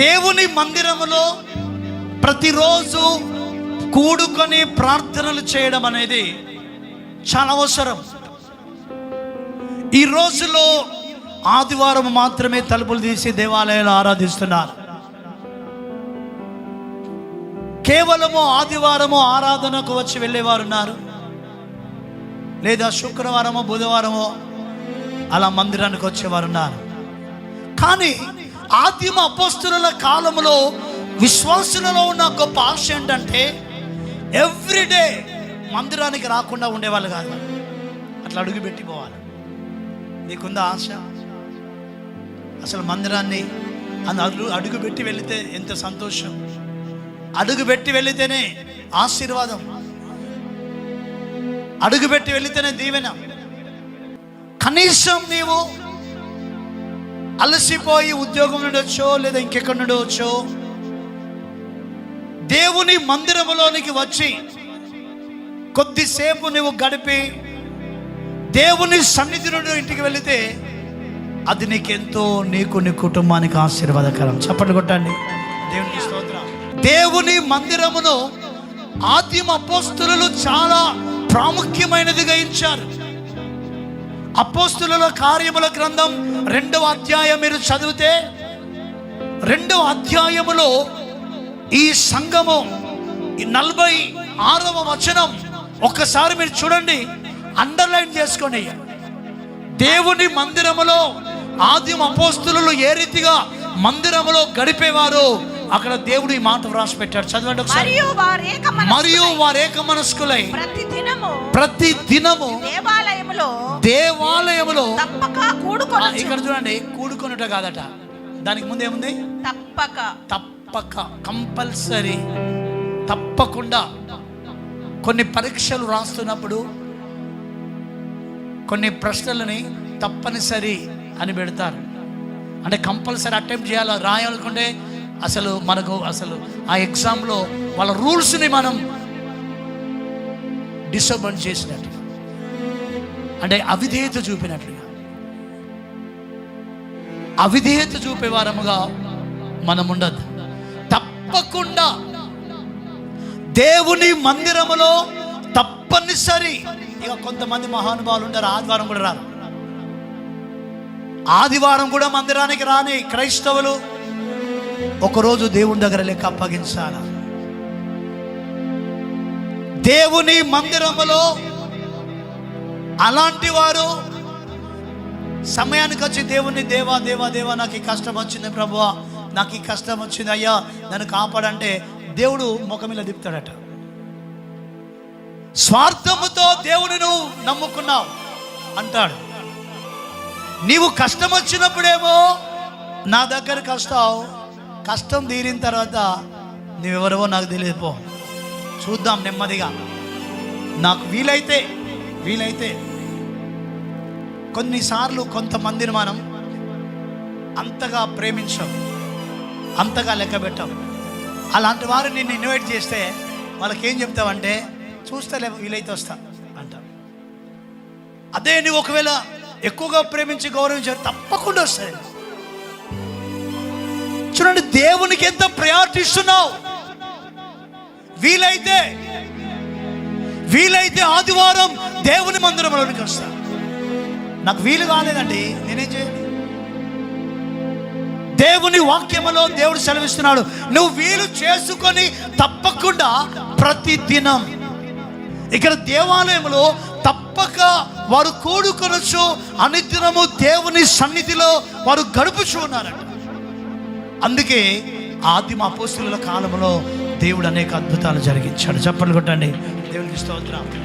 దేవుని మందిరములో ప్రతిరోజు కూడుకొని ప్రార్థనలు చేయడం అనేది చాలా అవసరం. ఈ రోజులో ఆదివారం మాత్రమే తలుపులు తీసి దేవాలయాలు ఆరాధిస్తున్నారు. కేవలము ఆదివారము ఆరాధనకు వచ్చి వెళ్ళేవారు ఉన్నారు. లేదా శుక్రవారమో బుధవారమో అలా మందిరానికి వచ్చేవారు ఉన్నారు. కానీ ఆదిమ అపోస్తుల కాలంలో విశ్వాసులలో ఉన్న గొప్ప ఆశ ఏంటంటే ఎవ్రీడే మందిరానికి రాకుండా ఉండేవాళ్ళు కాదు. అట్లా అడుగు పెట్టిపోవాలి నీకుందా ఆశ? అసలు మందిరాన్ని అని అడుగు అడుగు పెట్టి వెళితే ఎంత సంతోషం. అడుగు పెట్టి వెళితేనే ఆశీర్వాదం. అడుగు పెట్టి వెళితేనే దీవెన. కనీసం నీవు అలసిపోయి ఉద్యోగం నుండి లేదా ఇంకెక్కడి నుండి వచ్చో దేవుని మందిరములోనికి వచ్చి కొద్దిసేపు నువ్వు గడిపి దేవుని సన్నిధి నుండి ఇంటికి వెళితే అది నీకెంతో నీకు నీ కుటుంబానికి ఆశీర్వాదకరం. చప్పట్లు కొట్టండి. దేవుని స్తోత్రం. దేవుని మందిరమును ఆదిమ అపోస్తులు చాలా ప్రాముఖ్యమైనదిగా ఇచ్చారు. అపోస్తుల కార్యముల గ్రంథం రెండవ అధ్యాయం మీరు చదివితే రెండవ అధ్యాయములో ఈ సంఘము నలభై ఆరవ వచనం ఒక్కసారి మీరు చూడండి అండర్లైన్ చేసుకోండి దేవుని మందిరములో ఆదిమ అపోస్తులు ఏ రీతిగా మందిరములో గడిపేవారు అక్కడ దేవుడు ఈ మాట వ్రాసి పెట్టాడు. చదవండి ఒకసారి. మరియు వారు ఏక మనస్కులై ప్రతి దినము ప్రతి దినము దేవాలయములో దేవాలయములో. తప్పక ఆ, కూడుకొనొచ్చు. ఇక్కడ చూడండి కూడుకొనుట కాదట. దానికి ముందు ఏముంది? తప్పక. తప్పక కంపల్సరీ. తప్పకుండా. కొన్ని పరీక్షలు రాస్తున్నప్పుడు కొన్ని ప్రశ్నలని తప్పనిసరి అని పెడతారు. అంటే కంపల్సరీ అటెంప్ట్ చేయాలి రాయాలనుకుంటే అసలు మనకు అసలు ఆ ఎగ్జామ్లో వాళ్ళ రూల్స్ని మనం డిస్టర్బెన్స్ చేసినట్టుగా అంటే అవిధేయత చూపినట్లుగా. అవిధేయత చూపేవారముగా మనం ఉండద్దు తప్పకుండా దేవుని మందిరములో తప్పనిసరి ఇక కొంతమంది మహానుభావులు ఉంటారు ఆదివారం కూడా రారు. ఆదివారం కూడా మందిరానికి రాని క్రైస్తవులు ఒకరోజు దేవుని దగ్గర లెక్క అప్పగించాల? దేవుని మందిరములో అలాంటి వారు సమయానికి వచ్చి దేవుణ్ణి దేవా దేవా దేవా నాకు ఈ కష్టం వచ్చింది ప్రభు నాకు ఈ కష్టం వచ్చింది అయ్యా నన్ను కాపాడంటే దేవుడు ముఖమిలా దిప్తాడట స్వార్థముతో దేవుని నువ్వు నమ్ముకున్నావు అంటాడు. నీవు కష్టం వచ్చినప్పుడేమో నా దగ్గరకు వస్తావు కష్టం తీరిన తర్వాత నువ్వెవరవో నాకు తెలియదు చూద్దాం నెమ్మదిగా. నాకు వీలైతే వీలైతే కొన్నిసార్లు కొంతమందిని మనం అంతగా ప్రేమించాం అంతగా లెక్క పెట్టాం. అలాంటి వారు నిన్ను ఇన్వైట్ చేస్తే వాళ్ళకి ఏం చెప్తావంటే చూస్తేలే వీలైతే వస్తా అంటాం. అదే నువ్వు ఒకవేళ ఎక్కువగా ప్రేమించి గౌరవించారు తప్పకుండా వస్తాయి. చూడండి దేవునికి ఎంత ప్రయారిటీ ఇస్తున్నావు. వీలైతే వీలైతే ఆదివారం దేవుని మందిరంలోనికి వస్తా. నాకు వీలు కాలేదండి నేనేం చేయాలి? దేవుని వాక్యములో దేవుడు సెలవిస్తున్నాడు నువ్వు వీలు చేసుకొని తప్పకుండా ప్రతి దినం ఇక్కడ దేవాలయంలో తప్పక వారు కూడుకొనొచ్చు అనుదినము దేవుని సన్నిధిలో వారు గడుపుచు ఉన్నారట. అందుకే ఆదిమ అపోస్తుల కాలంలో దేవుడు అనేక అద్భుతాలు జరిగించాడు. చెప్పలు కొట్టండి. దేవునికి స్తోత్రం.